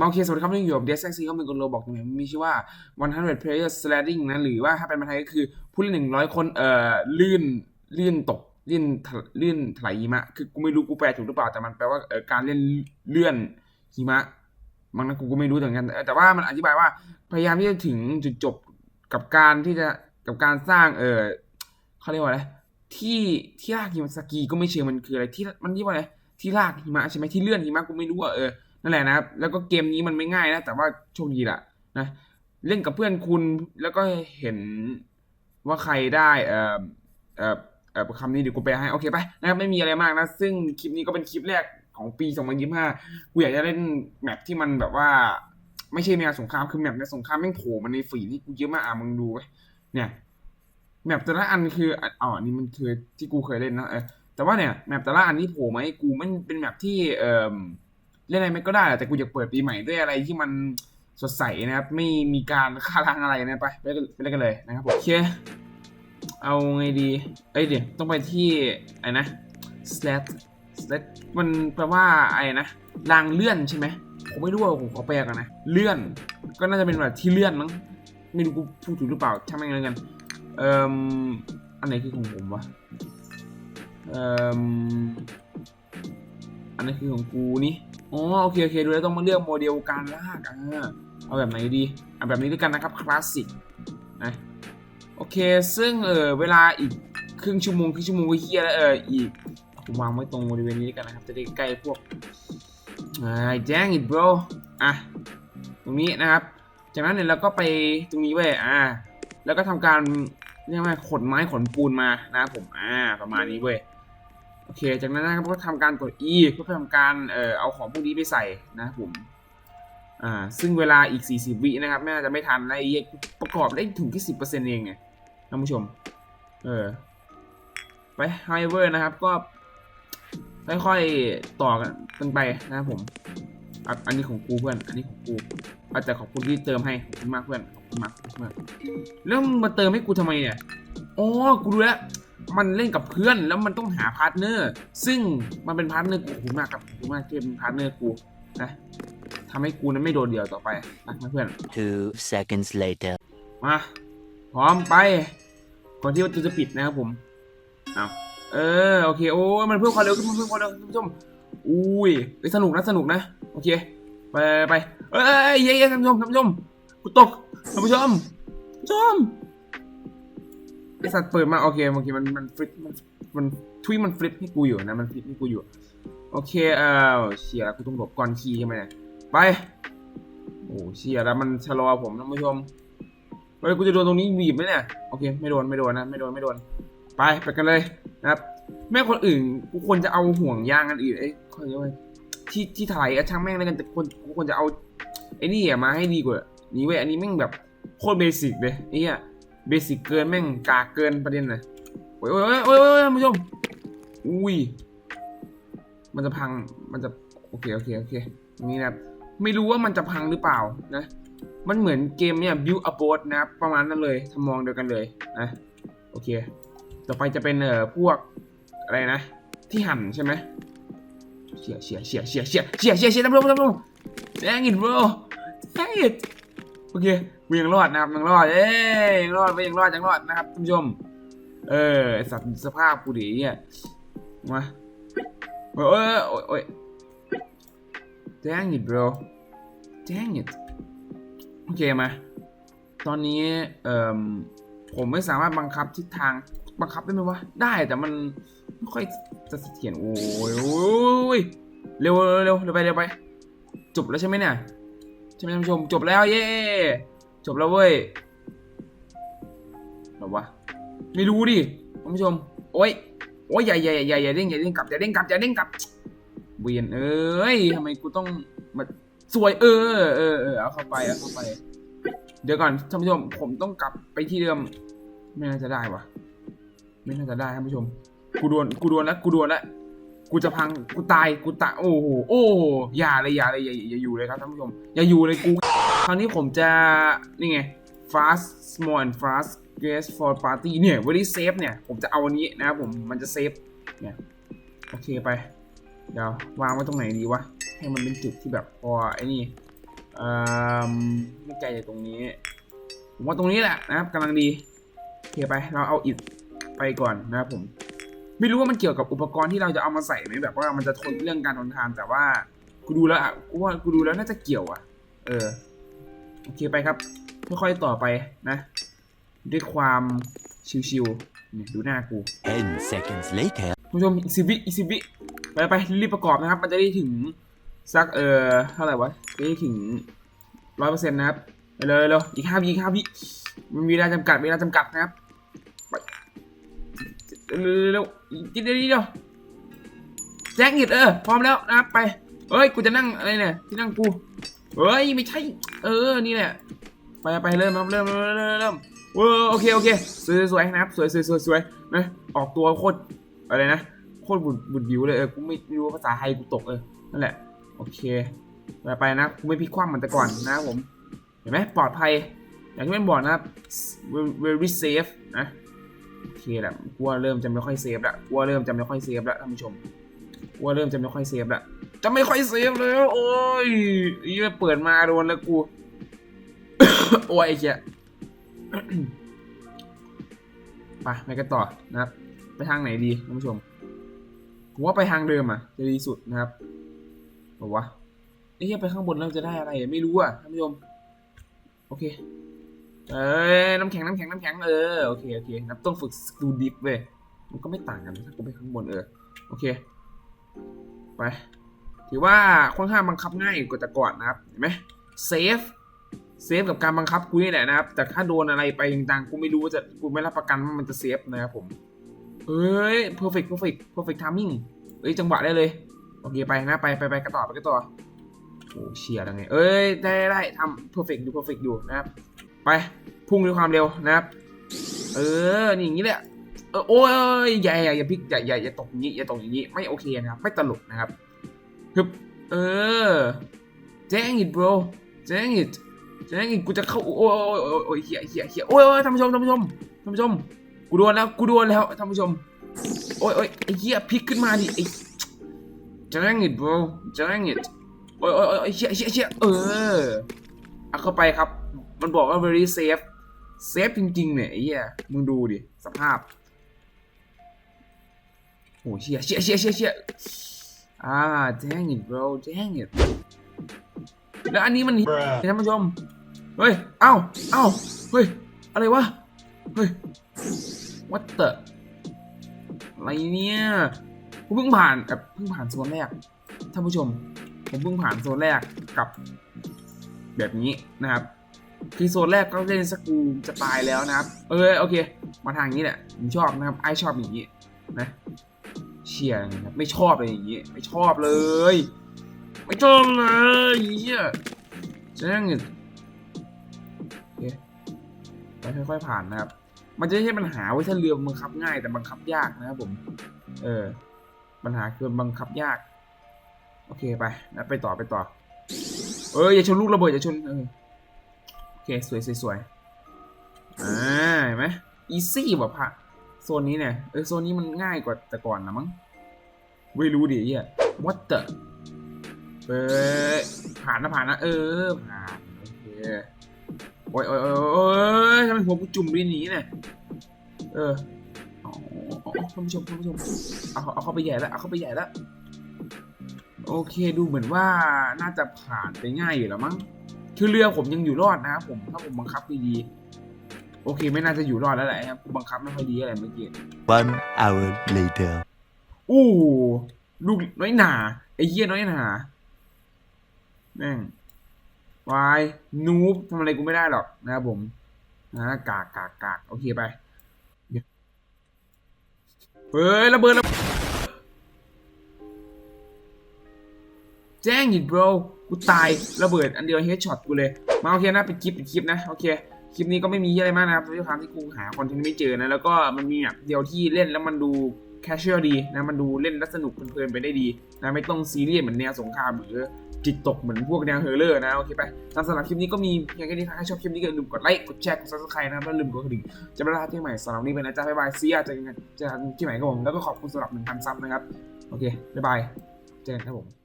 มาโอเคสวัสดีครับนี่อยู่กับเดซซี่ก็เป็นคนโรบอกเนี่ยมีชื่อว่า 100 player sliding นะ หรือว่าถ้าเป็นภาษาไทยก็คือผู้เล่นหนึ่งร้อยคน เอ่อ ลื่น ลื่นตก ลื่นลื่นถลายหิมะ คือกูไม่รู้กูแปลถูกหรือเปล่า แต่มันแปลว่าการเล่นเลื่อนหิมะมันนะกูก็ไม่รู้เหมือนกัน แต่ว่ามันอธิบายว่า พยายามที่จะถึงจุดจบกับการที่จะ กับการสร้าง เออเขาเรียกว่าอะไร ที่ที่ลากหิมะสกีก็ไม่เชิงมันคืออะไร ที่มันเรียกว่าอะไร ที่ลากหิมะใช่ไหมที่เลื่อนหิมะกูไม่รู้อะเออ นั่นแหละนะครับ แล้วก็เกมนี้มันไม่ง่ายนะ แต่ว่าโชคดีแหละนะ เล่นกับเพื่อนคุณแล้วก็เห็นว่าใครได้เอ่อเอ่อเอ่อคำนี้เดี๋ยวกูแปลให้ โอเคไปนะครับ ไม่มีอะไรมากนะ ซึ่งคลิปนี้ก็เป็นคลิปแรกของปี 2025 กูอยากจะเล่นแมปที่มันแบบว่า ไม่ใช่แนวสงคราม คือแมปในสงครามแม่งโผล่มาในฝีที่กูเยอะมากอะมึงดูไว้เนี่ยแมปแต่ละอันคืออะอ๋อนนี้มันคือที่กูเคยเล่นนะเออแต่ว่าเนี่ยแมปแต่ละอันที่โผล่มาให้กูมันเป็นแมปที่เอ่อ เล่นอะไรไม่ก็ได้แหละแต่กูอยากเปิดปีใหม่ด้วยอะไรที่มันสดใสนะครับ ไม่มีการฆ่าล้างอะไรนะไปไปเล่นไปเล่นกันเลยนะครับผมโอเค เอาไงดีเอ้ยเดี๋ยวต้องไปที่ไอ้นะ slat slat มันแปลว่าไอ้นะรางเลื่อนใช่ไหมผมไม่รู้ว่าผมขอแปลกันนะ เลื่อน ก็น่าจะเป็นแบบที่เลื่อนมั้งไม่รู้กูพูดถูกหรือเปล่าช่างแม่งเลยกันเอ่ออันไหนคือของผมวะเอ่อ อันนี้คือของกูนี่อ๋อโอเคโอเคดูแล้วต้องมาเลือกโมเดลการลากอ่าเอาแบบไหนดีเอาแบบนี้ด้วยกันนะครับคลาสสิกนะโอเคซึ่งเออเวลาอีกครึ่งชั่วโมงครึ่งชั่วโมงก็เฮียแล้วเอออีกผมวางไว้ตรงบริเวณนี้ด้วยกันนะครับจะได้ใกล้พวกอ่าแจ้งอิดบรอะตรงนี้นะครับ จากนั้นเนี่ยเราก็ไปตรงนี้เว้ยอ่า แล้วก็ทำการเรียกว่าขนไม้ขนปูนมานะครับผมอ่าประมาณนี้เว้ย โอเค จากนั้นนะครับก็ทำการกด E เพื่อทำการเอ่อเอาของพวกนี้ไปใส่นะครับผมอ่าซึ่งเวลาอีก 40 วินะครับน่าจะไม่ทันไอ้เยประกอบได้ถึงแค่สิบเปอร์เซ็นต์เองไงท่านผู้ชม เออไปไฮเวอร์นะครับก็ค่อยๆต่อกันกันไปนะครับผมอะอันนี้ของกูเพื่อน อันนี้ของกูอาจจะขอบคุณที่เติมให้ขอบคุณมากเพื่อนขอบคุณมากมากแล้วมึงมาเติมให้กูทำไมเนี่ยอ๋อกูรู้แล้ว มันเล่นกับเพื่อนแล้วมันต้องหาพาร์ทเนอร์ ซึ่งมันเป็นพาร์ทเนอร์กูขอบคุณมากครับขอบคุณมากที่เป็นพาร์ทเนอร์กูนะทำให้กูนั้นไม่โดนเดี่ยวต่อไปรักนะเพื่อน Two seconds later. มาพร้อมไปก่อนที่ประตูจะปิดนะครับผมเอาเออโอเคโอ้ยมันเพิ่มความเร็วขึ้นมันเพิ่มความเร็วคุณผู้ชมอุ้ยเอ้ยสนุกนะสนุกนะโอเคไปไปเอ้ยเย้เย้ท่านผู้ชมท่านผู้ชมกูตกท่านผู้ชมท่านผู้ชม ไอสัตว์เปิดมาโอเคโอเคมันมันฟลิปมันมันทวีมันฟลิปให้กูอยู่นะมันฟลิปให้กูอยู่ โอเคเออเชียร์แล้วกูต้องหลบก่อนขี่ใช่ไหมเนี่ยไปโอ้เชียร์แล้วมันชะลอผมท่านผู้ชมเฮ้ยกูจะโดนตรงนี้บีบไหมเนี่ยโอเคไม่โดนไม่โดนนะไม่โดนไม่โดนไปไปกันเลยนะครับแม่คนอื่นกูควรจะเอาห่วงยางอันอื่นเอ้ยเขาเรียกว่าที่ที่ถ่ายอะช่างแม่งแล้วกันแต่ควรกูควรจะเอาไอ้นี่อะมาให้ดีกว่านี่เว้ยอันนี้แม่งแบบโคตรเบสิกเลยไอ้เหี้ย เบสิกเกินแม่งกากเกินประเด็นเลยโอ้ยโอ้ยโอ้ยโอ้ยท่านผู้ชม อุ้ย มันจะพัง มันจะ โอเค โอเค โอเค นี้นะครับ ไม่รู้ว่ามันจะพังหรือเปล่านะ มันเหมือนเกมเนี่ย build a boat นะครับ ประมาณนั้นเลยทำมองเดียวกันเลยนะ โอเค ต่อไปจะเป็นเอ่อพวกอะไรนะ ที่หั่นใช่ไหมเชียเชียเชียเชียเชียเชียเชียเชี่ยน้ำลมน้ำลม dang it bro dang it โอเค กูยังรอดนะครับยังรอด เอ้ยยังรอดไปยังรอดยังรอดนะครับท่านผู้ชม เออสัตว์สภาพกูดีเนี่ยมาโอ้ยโอ้ยโอ้ย dang it bro dang it โอเคมา ตอนนี้เอ่อผมไม่สามารถบังคับทิศทางบังคับได้ไหมวะ ได้แต่มันไม่ค่อยจะเสถียรโอ้ยโอ้ยเร็วเร็วเร็วไปเร็วไป จบแล้วใช่ไหมเนี่ยใช่ไหมท่านผู้ชมจบแล้วเย้ จบแล้วเว้ยหรอวะ ไม่รู้ดิท่านผู้ชม โอ้ย โอ้ยอย่าอย่าอย่าอย่าเด้งอย่าเด้งกลับอย่าเด้งกลับอย่าเด้งกลับเวียนเอ้ยทำไมกูต้องมาสวยเออเออเออเอาเข้าไปเอาเข้าไป เดี๋ยวก่อนท่านผู้ชม ผมต้องกลับไปที่เดิม ไม่น่าจะได้วะไม่น่าจะได้ท่านผู้ชม กูโดนกูโดนแล้วกูโดนแล้วกูจะพังกูตายกูตายโอ้โหโอ้โหอย่าเลยอย่าเลยอย่าอย่าอยู่เลยครับท่านผู้ชม อย่าอยู่เลยกู คราวนี้ผมจะ นี่ไง fast small and fast gas for party เนี่ย very safe เนี่ย ผมจะเอาอันนี้นะครับผม มันจะเซฟ เนี่ย โอเคไป เดี๋ยววางไว้ตรงไหนดีวะ ให้มันเป็นจุดที่แบบพอไอ้นี่เอ่อไม่ไกลจากตรงนี้ ผมว่าตรงนี้แหละนะครับกำลังดี โอเคไป เราเอาอิฐไปก่อนนะครับผม ไม่รู้ว่ามันเกี่ยวกับอุปกรณ์ที่เราจะเอามาใส่ไหมแบบว่ามันจะทนเรื่องการทนทานแต่ว่ากูดูแล้วอะกูว่ากูดูแล้วน่าจะเกี่ยวอะ เออ โอเคไปครับค่อยๆต่อไปนะ ด้วยความชิวๆนี่ดูหน้ากู10 seconds later. คุณผู้ชมอีกสิบวิอีกสิบวิไปไปรีบประกอบนะครับ มันจะได้ถึงสักเออเท่าไหร่วะจะได้ถึงร้อยเปอร์เซ็นต์นะครับไปเลยเร็วอีกห้าวิอีกห้าวิมันมีเวลาจำกัดเวลาจำกัดนะครับไปเร็วเร็วอีกนิดเดียวนิดเดียวแจ้งหิดเออพร้อมแล้วนะครับไปเอ้ยกูจะนั่งอะไรเนี่ยที่นั่งกูเฮ้ยไม่ใช่ เออ นี่แหละ ไปไปเริ่มครับเริ่มเริ่มเริ่มเริ่มเออโอเคโอเคสวยสวยนะครับสวยสวยสวยสวยนะออกตัวโคตรอะไรนะโคตรบุญบุญวิวเลยเออกูไม่รู้ภาษาไทยกูตกเออนั่นแหละโอเคไปไปนะกูไม่พลิกคว่ำเหมือนแต่ก่อนนะครับผมเห็นไหมปลอดภัยอย่างที่มันบอกนะครับ very safe นะโอเคแหละกูว่าเริ่มจะไม่ค่อยเซฟละกูว่าเริ่มจะไม่ค่อยเซฟละท่านผู้ชมกูว่าเริ่มจะไม่ค่อยเซฟละ จะไม่ค่อยเซฟแล้วโอ้ยไอ้เหี้ยเปิดมาโดนแล้วกู โอ้ยไอ้เหี้ยไปไปกันต่อนะครับ ไปทางไหนดีท่านผู้ชมผมว่าไปทางเดิมอะ จะดีสุดนะครับบอกว่าไอ้เหี้ยไปข้างบนแล้วจะได้อะไรไม่รู้อะท่านผู้ชมโอเค เอ้ยน้ำแข็งน้ำแข็งน้ำแข็งเออโอเคโอเคนับต้องฝึกสกิลดิฟเว้ยมันก็ไม่ต่างกันถ้ากูไปข้างบนเออโอเค ไป ถือว่าค่อนข้างบังคับง่ายกว่าแต่ก่อนนะครับเห็นไหมเซฟเซฟกับการบังคับกูนี่แหละนะครับ แต่ถ้าโดนอะไรไปต่างๆกูไม่รู้ว่าจะกูไม่รับประกันว่ามันจะเซฟนะครับผมเอ้ย perfect perfect perfect timing เอ้ยจังหวะได้เลย โอเคไปนะไปไปไปกันต่อไปกันต่อโอ้เชียร์แล้วไงเอ้ยได้ได้ได้ทำ perfect ดู perfect อยู่นะครับ ไปพุ่งด้วยความเร็วนะครับ เออนี่อย่างนี้แหละเออโอ้ยอย่าอย่าอย่าพิกอย่าอย่าอย่าตกอย่างนี้อย่าตกอย่างนี้ไม่โอเคนะครับไม่ตลกนะครับ ฮึบเออ dang it bro dang it dang it กูจะเข้าโอ้ยโอ้ยโอ้ยโอ้ยเฮียเฮียเฮียโอ้ยโอ้ยท่านผู้ชมท่านผู้ชมท่านผู้ชม กูโดนแล้ว กูโดนแล้วท่านผู้ชม โอ้ยโอ้ยไอ้เหี้ยพลิกขึ้นมาดิไอ้ dang it bro dang it โอ้ยโอ้ยโอ้ยเชี่ยเชี่ยเชี่ยเออเอาเข้าไปครับ มันบอกว่า very safe safe จริงๆเนี่ยไอ้เหี้ยมึงดูดิ สภาพ โอ้ยเชี่ยเชี่ยเชี่ยเชี่ยเชี่ย อ่า dang it bro dang it แล้วอันนี้มันท่านผู้ชม เฮ้ย เอ้า เอ้า เฮ้ย อะไรวะ เฮ้ย what the อะไรเนี่ยผมเพิ่งผ่านแบบเพิ่งผ่านโซนแรก ท่านผู้ชม ผมเพิ่งผ่านโซนแรกกับ แบบนี้นะครับ คือโซนแรกก็เล่นสกรูจะตายแล้วนะครับ เออโอเค มาทางนี้แหละ ผมชอบนะครับ ไอชอบอย่างนี้นะ เชียร์นะครับไม่ชอบเลยอย่างนี้ไม่ชอบเลย ไม่ชอบเลยเฮียจะนั่งอยู่โอเคไปค่อยๆผ่านนะครับ มันจะไม่ใช่ปัญหาว่าถ้าเรือบังคับง่ายแต่บังคับยากนะครับผม เออ ปัญหาคือบังคับยาก โอเคไปนะไปต่อไปต่อ เอออย่าชนลูกระเบิดอย่าชนเออโอเคสวยสวยสวยอ่าเห็นไหมอีซี่แบบพะ โซนนี้เนี่ยเออโซนนี้มันง่ายกว่าแต่ก่อนนะมั้งไม่รู้ดิเฮีย what the เออผ่านนะผ่านนะเออผ่านโอเคโอ้ยโอ้ยโอ้ยทำไมหัวกูจุ่มดินหนีเนี่ยเอออ๋ออ๋อท่านผู้ชมท่านผู้ชมเอาเอาเข้าไปใหญ่แล้วเอาเข้าไปใหญ่แล้วโอเคดูเหมือนว่าน่าจะผ่านไปง่ายอยู่แล้วมั้งคือเรือผมยังอยู่รอดนะครับผมถ้าผมบังคับดีๆ โอเค ไม่น่าจะอยู่รอดแล้วแหละครับบังคับไม่ค่อยดีอะไรเมื่อกี้ One hour later. อู้ลูกน้อยหนาไอ้เหี้ยน้อยหนาแม่งวายนูบทำอะไรกูไม่ได้หรอกนะครับผมนะกากกากกากโอเคไปเดี๋ยวเฮ้ยระเบิดระเบิดแจ้งหิน bro กูตายระเบิดอันเดียวเฮดช็อตกูเลย มาโอเคนะเป็นคลิปเป็นคลิปนะ โอเค คลิปนี้ก็ไม่มีอะไรมากนะครับด้วยความที่กูหาคอนเทนต์ไม่เจอนะ แล้วก็มันมีแบบเดียวที่เล่นแล้วมันดูแคชเชียลดีนะ มันดูเล่นแล้วสนุกเพลินๆไปได้ดีนะ ไม่ต้องซีเรียสเหมือนแนวสงครามหรือจิตตกเหมือนพวกแนวเฮอร์เลอร์นะ โอเคไปสำหรับคลิปนี้ก็มีเพียงแค่นี้ถ้าใครชอบคลิปนี้ก็อย่าลืมกดไลค์ กดแชร์ กดซับสไครต์นะครับ แล้วลืมกดกระดิ่ง จะไม่พลาดที่ใหม่สำหรับวันนี้ไปนะจ๊ะบ๊ายบายซีอาเจอกันเจอกันที่ใหม่ครับผม แล้วก็ขอบคุณสำหรับหนึ่งพันซับนะครับ โอเคบ๊ายบายเจอกันครับผม